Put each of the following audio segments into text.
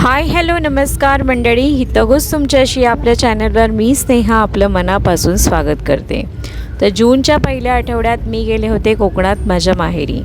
Hi hello नमस्कार मंडळी. हितगोच तुमच्याशी आपल्या चॅनलवर मी स्नेहा आपलं मनापासून स्वागत करते. तर जूनच्या पहिल्या आठवड्यात मी गेले होते कोकणात माझ्या माहेरी.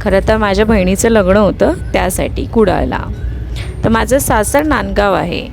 खरं तर माझ्या बहिणीचं लग्न होतं त्यासाठी कुडाळला. तर माझं सासर नांदगाव आहे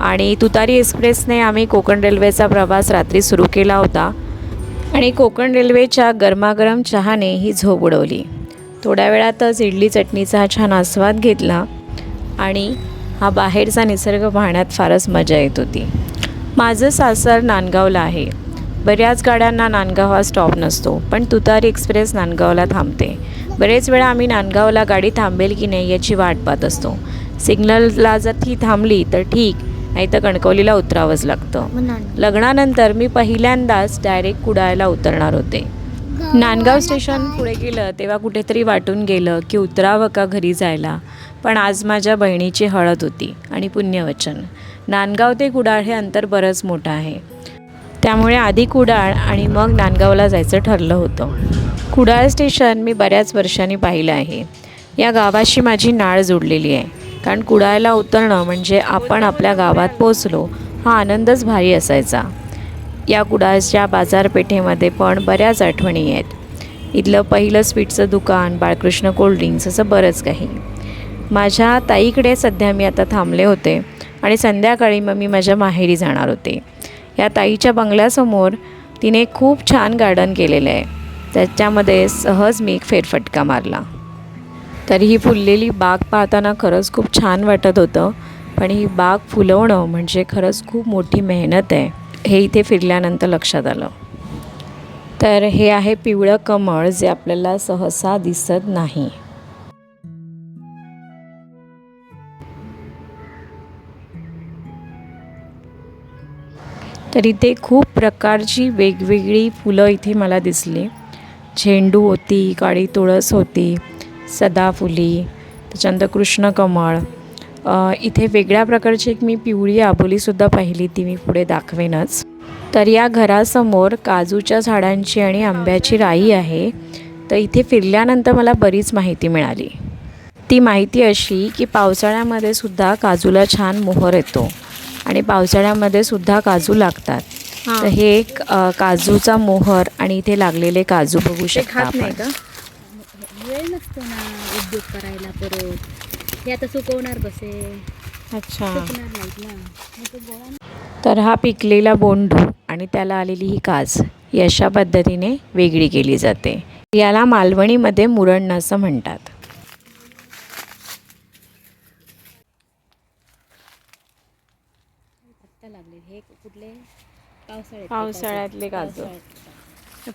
आणि तुतारी एक्सप्रेसने आम्ही कोकण रेल्वेचा प्रवास रात्री सुरू केला होता आणि कोकण रेल्वेच्या गरमागरम चहाने ही झोप उडवली. थोड्या वेळातच इडली चटणीचा छान आस्वाद घेतला आणि हा बाहेरचा निसर्ग पाहण्यात फारच मजा येत होती. माझं सासर नांदगावला आहे. बऱ्याच गाड्यांना नांदगाव हा स्टॉप नसतो पण तुतारी एक्सप्रेस नांदगावला थांबते. बरेच वेळा आम्ही नांदगावला गाडी थांबेल की नाही याची वाट पाहत असतो. सिग्नलला जर ती थांबली तर ठीक नाही तर कणकवलीला उतरावंच लागतं. लग्नानंतर मी पहिल्यांदाच डायरेक्ट कुडाळला उतरणार होते. नांदगाव स्टेशन पुढे गेलं तेव्हा कुठेतरी वाटून गेलं की उतरावं का घरी जायला? पण आज माझ्या बहिणीची हळद होती आणि पुण्यवचन. नांदगाव ते कुडाळ हे अंतर बरंच मोठं आहे. त्यामुळे आधी कुडाळ आणि मग नांदगावला जायचं ठरलं होतं. कुडाळ स्टेशन मी बऱ्याच वर्षांनी पाहिलं आहे. या गावाशी माझी नाळ जोडलेली आहे. कारण कुडाळला उतरणं म्हणजे आपण आपल्या गावात पोचलो हा आनंदच भारी असायचा. या कुडाळच्या बाजारपेठेमध्ये पण बऱ्याच आठवणी आहेत. इथलं पहिलं स्वीटचं दुकान बाळकृष्ण कोल्ड्रिंक्स असं बरंच काही. माझ्या ताईकडे सध्या मी आता थांबले होते आणि संध्याकाळी मग मी माझ्या माहेरी जाणार होते. या ताईच्या बंगल्यासमोर तिने खूप छान गार्डन केलेलं आहे. त्याच्यामध्ये सहज मी एक फेरफटका मारला. तर ही फुललेली बाग पाहताना खरंच खूप छान वाटत होतं. पण ही बाग फुलवणं म्हणजे खरंच खूप मोठी मेहनत आहे. हे इथे फिरल्यानंतर लक्षात आलं. तर हे आहे पिवळं कमळ जे आपल्याला सहसा दिसत नाही. तर इथे खूप प्रकारची वेगवेगळी फुलं इथे मला दिसली. झेंडू होती काळी तुळस होती सदाफुली त्याच्यानंतर कृष्णकमळ इथे वेगळ्या प्रकारची एक मी पिवळी आबोलीसुद्धा पाहिली ती मी पुढे दाखवेनच. तर या घरासमोर काजूच्या झाडांची आणि आंब्याची राई आहे. तर इथे फिरल्यानंतर मला बरीच माहिती मिळाली. ती माहिती अशी की पावसाळ्यामध्ये सुद्धा काजूला छान मोहर येतो. आणि पावसाळ्यामध्ये सुद्धा काजू लागतात. तर हे एक काजूचा मोहर आणि इथे लागलेले काजू बघू शकता आपण. वेळ नसतो ना उद्योग करायला परत. हे आता सुकवणार कसे? अच्छा. तर हा पिकलेला बोंडू आणि त्याला आलेली ही काज ही अशा पद्धतीने वेगळी केली जाते. याला मालवणीमध्ये मुरण असं म्हणतात. आत्ता लागले. हे कुठले? पावसाळ्यात पावसाळ्यातले काजू.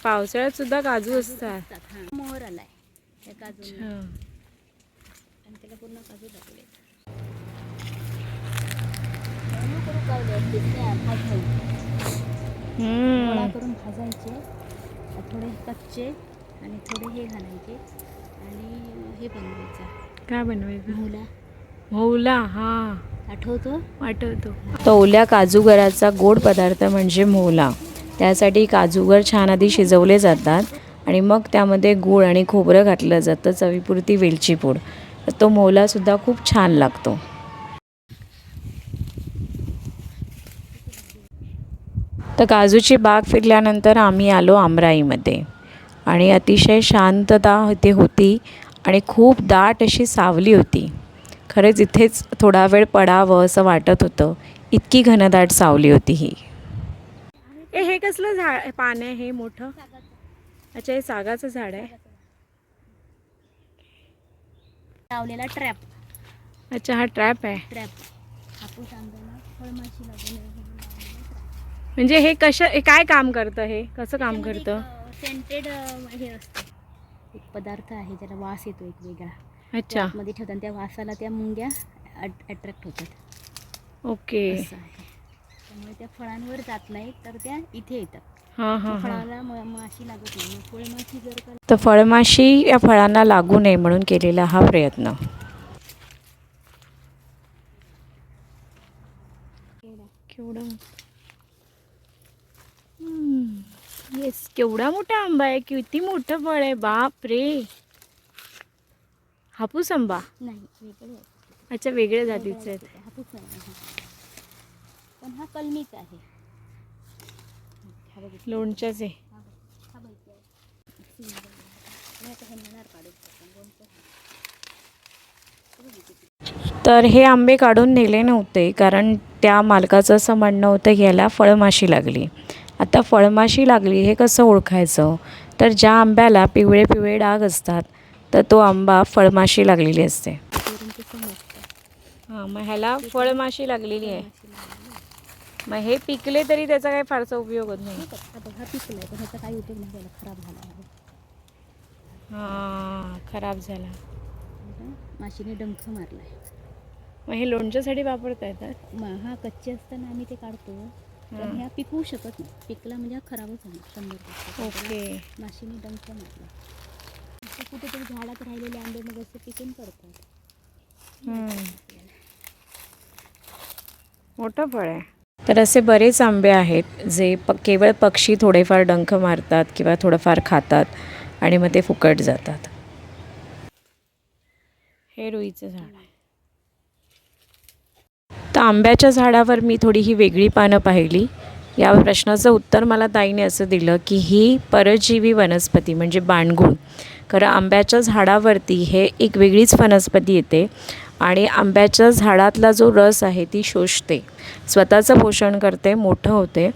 पावसाळ्यात. सुद्धा काजू असतात. हां. मोहर आलाय. त्या काजू आणि त्याला पूर्ण काजू लागले. गोळा करून भाजायचे. थोडे कच्चे आणि थोडे हे घालायचे. आणि हे बनवायचं. काय बनवायचं? मुला मौला हा. आठवतो? आठवतो. तो ओल्या काजूगराचा गोड पदार्थ म्हणजे मोहला. त्यासाठी काजूगर छान आधी शिजवले जातात आणि मग त्यामध्ये गूळ आणि खोबरं घातलं जातं चवीपुरती वेलची पूड. तर तो मोहलासुद्धा खूप छान लागतो. तर काजूची बाग फिरल्यानंतर आम्ही आलो आमराईमध्ये. आणि अतिशय शांतता इथे होती आणि खूप दाट अशी सावली होती. खरंच इथेच थोडा वेळ पडावं असं वाटत होतं. इतकी घनदाट सावली होती ही. ए हे कसलं झाड पान आहे हे मोठं? अच्छा हे सागाचं झाड आहे. लावलेला ट्रॅप अच्छा हा ट्रॅप आहे. ट्रॅप हापूस आंब्याला फळमाशी लागून म्हणजे हे कशा हे काय काम करतं हे? कसं काम करतं? सेंटेड हे असतं. एक पदार्थ आहे ज्याला वास येतो एक वेगळा. अच्छा. मध्ये ठेवतात त्या वासाला त्या मुंग्या अट्रॅक्ट होतात. ओके. असं आहे. त्यामुळे त्या फळांवर जात नाहीत तर त्या इथे येतात. हां हां हां. नाही. तर फळमाशी या फळांना लागू नये म्हणून केलेला हा प्रयत्न. केवढा मोठा आंबा आहे. किती मोठं फळ आहे. बाप रे. हापूस आंबा नाही वेगळे आहेत. अच्छा वेगळ्या जातीचे आहेत हा कापूच नाही हा. पण हा कलमीच आहे हा. लोणच्याचे हा बघ. हा आता हे. हे. तर हे आंबे काढून नेले नव्हते कारण त्या मालकाचं असं म्हणणं होतं की याला फळमाशी लागली आता फळमाशी लागली हे कसं ओळखायचं तर ज्या आंब्याला पिवळे पिवळे डाग असतात तर तो आंबा फळमाशी लागलेली असते. हां मग ह्याला फळमाशी लागलेली आहे. मग हे पिकले तरी त्याचा काही फारसा उपयोग होत नाही आहे. हा बघ, पिकलाय पण ह्याचा काही उपयोग नाही त्याला खराब झाला आहे हां खराब झाला बघा, माशीने डंख मारलाय मग हे लोणच्यासाठी वापरता येतात मग हा कच्चे असताना आम्ही ते काढतो पण हां. ह्या पिकवू शकत नाही पिकला म्हणजे हा खराबच होणार शंभर ओके माशीने डंख मारला कुठेतरी झाडात राहिलेले आंबे मग असे पिकून पडतात हम्म. मोठं फळ आहे. तर असे बरेच आंबे आहेत जे प केवळ पक्षी थोडेफार डंख मारतात किंवा थोडंफार खातात आणि मग ते फुकट जातात. हे रुईचं झाड आहे. तर आंब्याच्या झाडावर मी थोडी ही वेगळी पानं पाहिली. या प्रश्नाचं उत्तर मला ताईने असं दिलं की ही परजीवी वनस्पती म्हणजे बाणगुळ. खरं आंब्याच्या झाडावरती हे एक वेगळीच वनस्पती येते आणि आंब्याच्या झाडातला जो रस आहे ती शोषते. स्वतःचं पोषण करते मोठं होते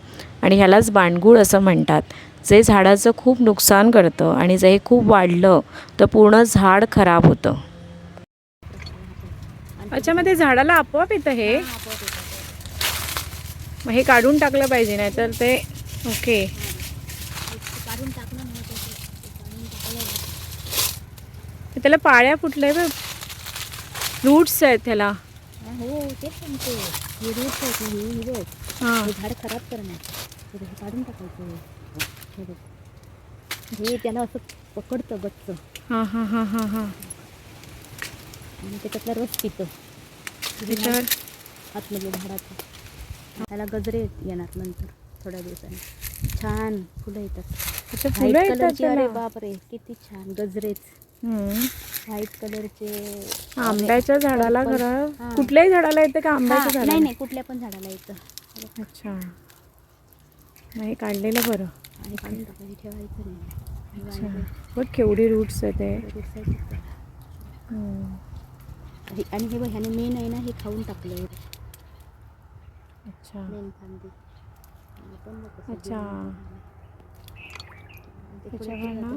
आणि ह्यालाच बाणगूळ असं म्हणतात. जे झाडाचं खूप नुकसान करतं आणि जे हे खूप वाढलं तर पूर्ण झाड खराब होतं. अच्छा मग ते झाडाला आपोआप येतं हे. मग हे काढून टाकलं पाहिजे नाही तर ते ओके ते काढून टाकणं महत्वाचं आहे. ते काढून टाकायला लागतं. त्याला पाळ्या फुटल्या बघ. रूट्स आहेत त्याला. हा, तेच सांगते हे रूट्स आहेत ना, हे हे बघ. हां. हे झाड खराब करणार हे बघ, हे काढून टाकायचं. हे बघ. हे त्याला असं पकडतं गच्च. हां हां हां हां हां. आणि त्याच्यातला रस पितं. त्याच्यावर? आतमधल्या झाडाचं. त्याला गजरे येणार नंतर थोड्या दिवसांनी. छान फुलं येतात. त्याचं फुलं व्हाईट येतात कलरचे अरे त्याला. बापरे किती छान. गजरेच. व्हाईट कलरचे आंब्याच्या झाडाला. खरं हां. कुठल्याही झाडाला येतं का हा, आंब्याच्या नाही झाडाला नाही कुठल्या पण झाडाला येतं अच्छा नाही काढलेलं बरं आणि ठेवायचं नाही अच्छा बघ केवढी रूट्स आहेत ते. हम्म. आणि हे बघ ह्याने मेन आहे ना हे खाऊन टाकलं अच्छा मेन आणि पण अच्छा. ते पुढे त्याच्यावर ना?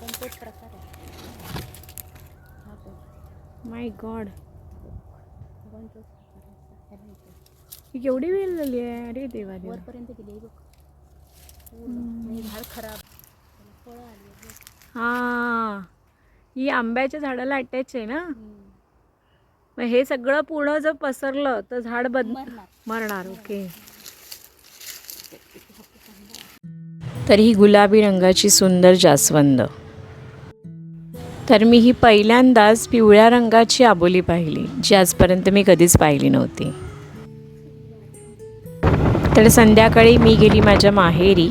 पण तोच प्रकार आहे. हा माय गॉड हा पण तोच प्रकार आहे. ह्याला इथे. केवढी वेळ झाली आहे? अरे देवा वरपर्यंत गेली बघ. आणि झाड खराब. फळं आली. हां. ही आंब्याच्या झाडाला अटॅच आहे ना. मग हे सगळं पूर्ण जर पसरलं तर झाड बद मरणार. ओके. तर ही गुलाबी रंगाची सुंदर जास्वंद. तर मी ही पहिल्यांदाच पिवळ्या रंगाची आबोली पाहिली जी आजपर्यंत मी कधीच पाहिली नव्हती. तर संध्याकाळी मी गेली माझ्या माहेरी.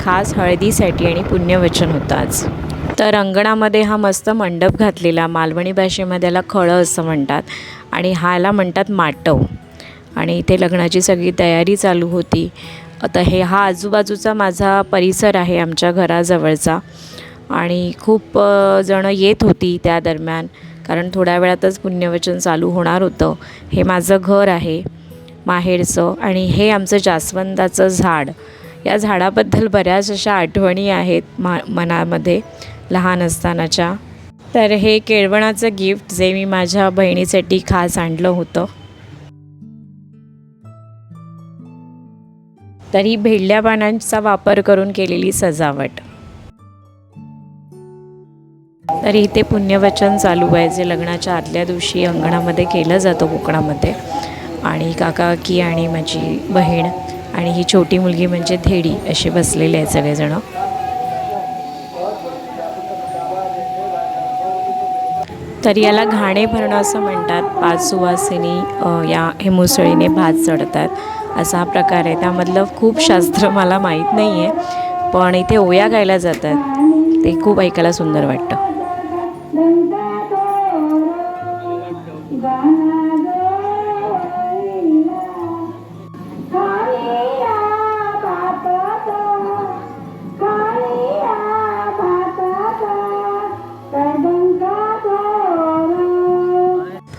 खास हळदीसाठी आणि पुण्यवचन होतं आज. तर अंगणामध्ये हा मस्त मंडप घातलेला मालवणी भाषेमध्ये याला खळं असं म्हणतात आणि ह्याला म्हणतात माटव. आणि इथे लग्नाची सगळी तयारी चालू होती. आता हे हा आजूबाजूचा माझा परिसर आहे आमच्या घराजवळचा. आणि खूप जणं येत होती त्या दरम्यान. कारण थोड्या वेळातच पुण्यवचन चालू होणार होतं. हे माझं घर आहे माहेरचं. आणि हे आमचं जास्वंदाचं झाड. या झाडाबद्दल बऱ्याच अशा आठवणी आहेत मा मनामध्ये लहान असतानाच्या. तर हे केळवणाचं गिफ्ट जे मी माझ्या बहिणीसाठी खास आणलं होतं. तर ही भेडल्या पानांचा वापर करून केलेली सजावट. तर इथे पुण्यवचन चालू आहे जे लग्नाच्या आदल्या दिवशी अंगणामध्ये केलं जातं कोकणामध्ये. आणि काका की आणि माझी बहीण आणि ही छोटी मुलगी म्हणजे धेडी असे बसलेले आहेत सगळेजणं. तर याला घाणे भरणं असं म्हणतात. पाच सुवासिनी या हे मुसळीने भात चढतात. असा हा प्रकार आहे. त्यामधलं खूप शास्त्र मला माहीत नाही आहे पण इथे ओया गायला जातात. ते खूप ऐकायला सुंदर वाटतं.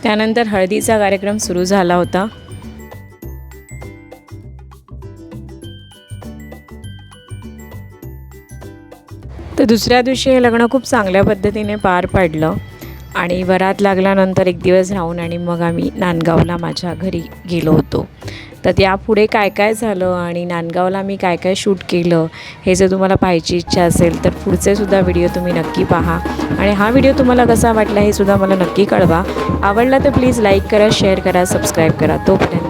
त्यानंतर हळदीचा कार्यक्रम सुरू झाला होता. तर दुसऱ्या दिवशी हे लग्न खूप चांगल्या पद्धतीने पार पाडलं आणि वरात लागल्यानंतर एक दिवस राहून आणि मग आम्ही नांदगावला माझ्या घरी गेलो होतो. तर त्यापुढे काय काय झालं आणि नांदगावला मी काय काय शूट केलं हे जर तुम्हाला पाहायची इच्छा असेल तर पुढचेसुद्धा व्हिडिओ तुम्ही नक्की पहा. आणि हा व्हिडिओ तुम्हाला कसा वाटला हे सुद्धा मला नक्की कळवा. आवडला तर प्लीज लाईक करा शेअर करा सबस्क्राईब करा. तोपर्यंत